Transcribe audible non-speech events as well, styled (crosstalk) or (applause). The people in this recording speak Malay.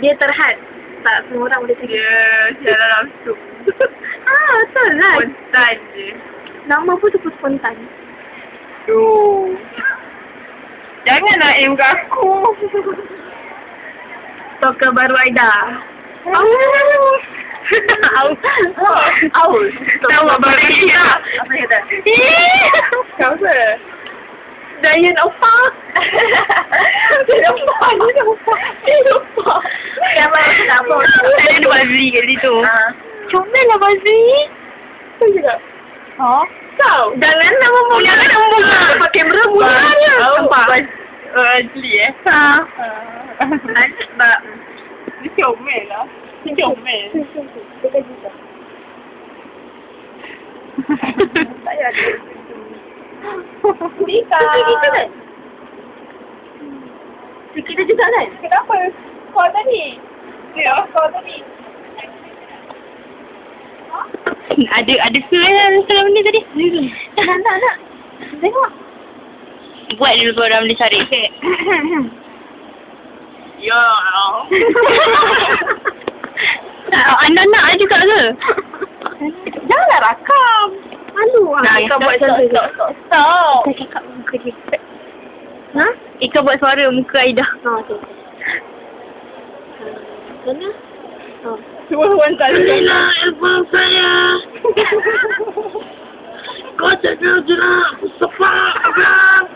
Dia terhad. Tak semua orang boleh cakap. Dia jalan langsung. (laughs) ah, betul lah. Spontan je. Nama pun tu pun spontan. Tuh. Janganlah aim ke aku. Stalker baru Aida. Aus. Aus. Aus. Tahu apa dia? Apa dia kata? Kau apa? Dayan Opa. Dia (laughs) nampak, dia nampak. Dia nampak. Siapa yang cakap apa? Bazri kat situ. Ah. Comel lah cakap? Ha? Kau? Jangan nak ngomong. Jangan nak ngomong. Nampak kamera mula dia. Nampak? Oh, asli eh? Ha. Ah. Sebab. Dia comel lah. Dia comel. Tak payah ada. Nika. Kita kan? Kita juga kan? Kenapa? Kau tadi. Ya, kau tadi. (coughs) Ada ada suara dalam benda tadi. Nak, nak, nak. Tengok. Buat dulu suara benda cari. (coughs) Ya. (coughs) Anda nak juga ke? Janganlah rakam. Malu lah. Nah, Kau buat stop, contoh. stop, stop, stop. Cakap muka dia. Ha? Ika buat suara muka Aida. Ha, okey. Mana? Oh. Semua orang tak Inilah album saya. Kau cakap je lah. Mustafa. Abang.